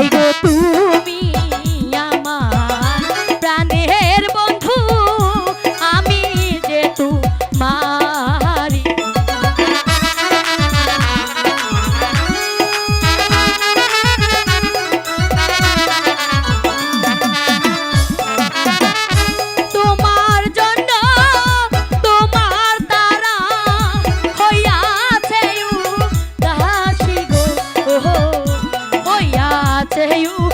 I got Boo. Hey you.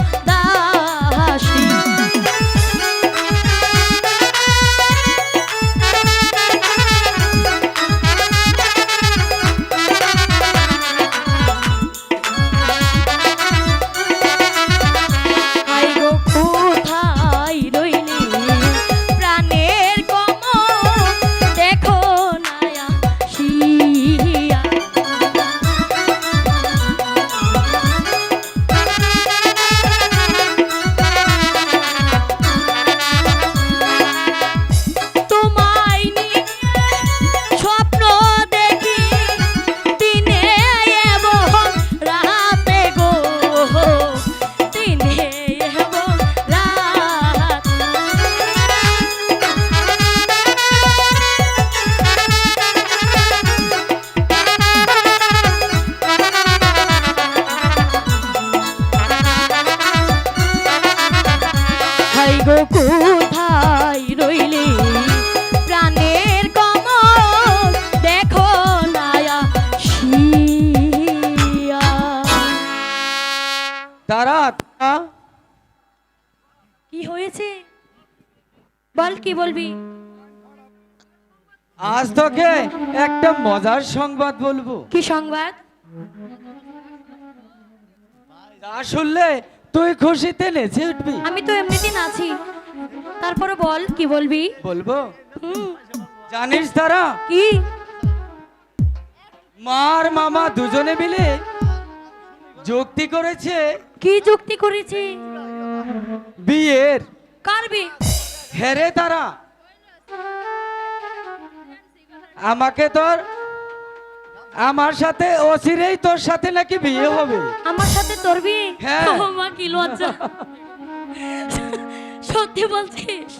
তারা কি হয়েছে? বল কি বলবি? আজ তোকে একটা মজার সংবাদ বলব। কি সংবাদ? তা শুনলে তুই খুশিতে নেচে উঠবি। আমি তো এমনিতেই আছি তারপরে বল কি বলবি? বলব? হুম, জানিস তারা? কি? মার মামা দুজনে মিলে যুক্তি করেছে? কি যুক্তি করেছি? বিয়ের। কার বি হেরে তারা। আমাকে তোর আমার সাথে অচিরেই তোর সাথে নাকি বিয়ে হবে? আমার সাথে তোর বিয়ে? হ্যাঁ। মা কি লজ্জা। সত্যি বলছিস?